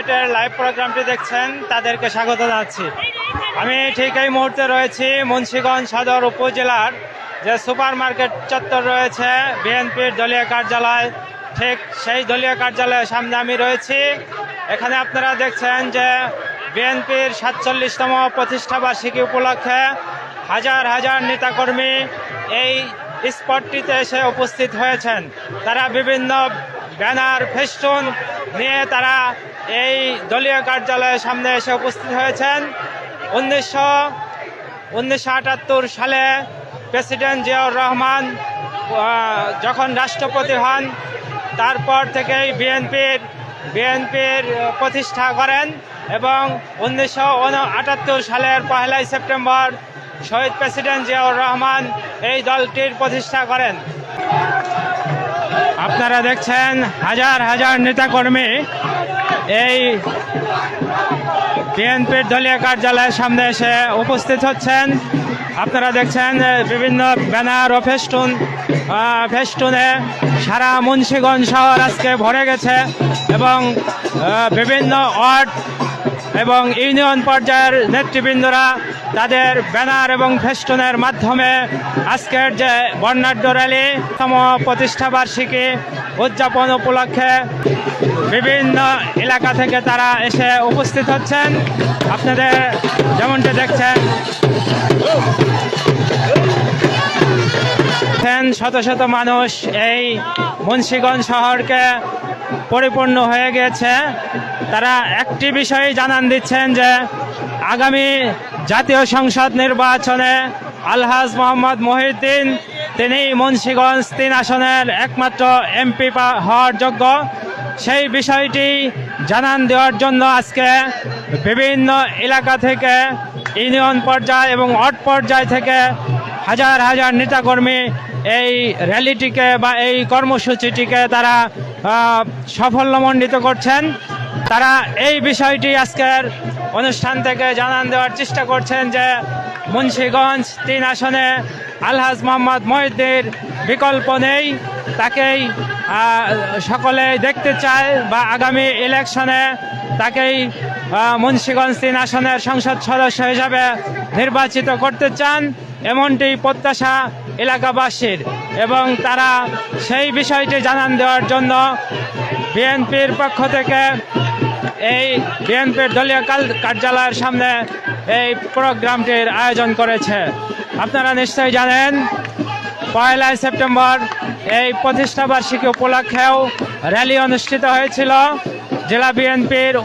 এটার লাইভ প্রোগ্রামটি দেখছেন, তাদেরকে স্বাগত জানাচ্ছি। আমি ঠিক এই মুহূর্তে রয়েছি মুন্সিগঞ্জ সদর উপজেলার যে সুপার মার্কেট চত্বর রয়েছে, বিএনপির দলীয় কার্যালয়। ঠিক সেই দলীয় কার্যালয়ের সামনে আমি রয়েছি। এখানে আপনারা দেখছেন যে বিএনপির সাতচল্লিশতম প্রতিষ্ঠাবার্ষিকী উপলক্ষে হাজার হাজার নেতাকর্মী এই স্পটটিতে এসে উপস্থিত হয়েছেন। তারা বিভিন্ন ব্যানার, ফেস্টুন নিয়ে তারা এই দলীয় কার্যালয়ের সামনে এসে উপস্থিত হয়েছেন। উনিশশো উনিশশো সালে প্রেসিডেন্ট জিয়াউর রহমান যখন রাষ্ট্রপতি হন, তারপর থেকেই বিএনপির বিএনপির প্রতিষ্ঠা করেন এবং উনিশশো আটাত্তর সালের পহেলাই সেপ্টেম্বর শহীদ প্রেসিডেন্ট জিয়াউর রহমান এই দলটির প্রতিষ্ঠা করেন। আপনারা দেখছেন হাজার হাজার নেতাকর্মী এই বিএনপির দলীয় কার্যালয়ের সামনে এসে উপস্থিত হচ্ছেন। আপনারা দেখছেন বিভিন্ন ব্যানার ও ফেস্টুন ফেস্টুনে সারা মুন্সিগঞ্জ শহর আজকে ভরে গেছে এবং বিভিন্ন ওয়ার্ড এবং ইউনিয়ন পর্যায়ের নেতৃবৃন্দরা তাদের ব্যানার এবং ফেস্টনের মাধ্যমে আজকের যে বর্ণাঢ্য র্যালি তম প্রতিষ্ঠা বার্ষিকী উদযাপন উপলক্ষে বিভিন্ন এলাকা থেকে তারা এসে উপস্থিত হচ্ছেন। আপনাদের যেমনটি দেখছেন দেখছেন শত শত মানুষ এই মুন্সিগঞ্জ শহরকে পরিপূর্ণ হয়ে গেছে। তারা একটি বিষয় জানান দিচ্ছেন যে আগামী জাতীয় সংসদ নির্বাচনে আলহাজ মোহাম্মদ মহিউদ্দিন, তিনি মুন্সীগঞ্জ তিন আসনের একমাত্র এমপি হওয়ার যোগ্য। সেই বিষয়টি জানান দেওয়ার জন্য আজকে বিভিন্ন এলাকা থেকে ইউনিয়ন পর্যায় এবং ওয়ার্ড পর্যায় থেকে হাজার হাজার নেতাকর্মী এই র্যালিটিকে বা এই কর্মসূচিটিকে তারা সাফল্যমণ্ডিত করছেন। তারা এই বিষয়টি আজকের অনুষ্ঠান থেকে জানান দেওয়ার চেষ্টা করছেন যে মুন্সিগঞ্জ তিন আসনে আলহাজ মোহাম্মদ মহিদ্দির বিকল্প নেই। তাকেই সকলে দেখতে চায় বা আগামী ইলেকশনে তাকেই মুন্সিগঞ্জ তিন আসনের সংসদ সদস্য হিসাবে নির্বাচিত করতে চান এমনটি প্রত্যাশা এলাকাবাসীর এবং তারা সেই বিষয়টি জানান দেওয়ার জন্য বিএনপির পক্ষ থেকে এই বিএনপির দলীয় কাল- কার্যালয়ের সামনে এই প্রোগ্রামটির আয়োজন করেছে। আপনারা নিশ্চয়ই জানেন, পয়লা সেপ্টেম্বর এই প্রতিষ্ঠাবার্ষিকী উপলক্ষেও র্যালি অনুষ্ঠিত হয়েছিল। জেলা বিএনপির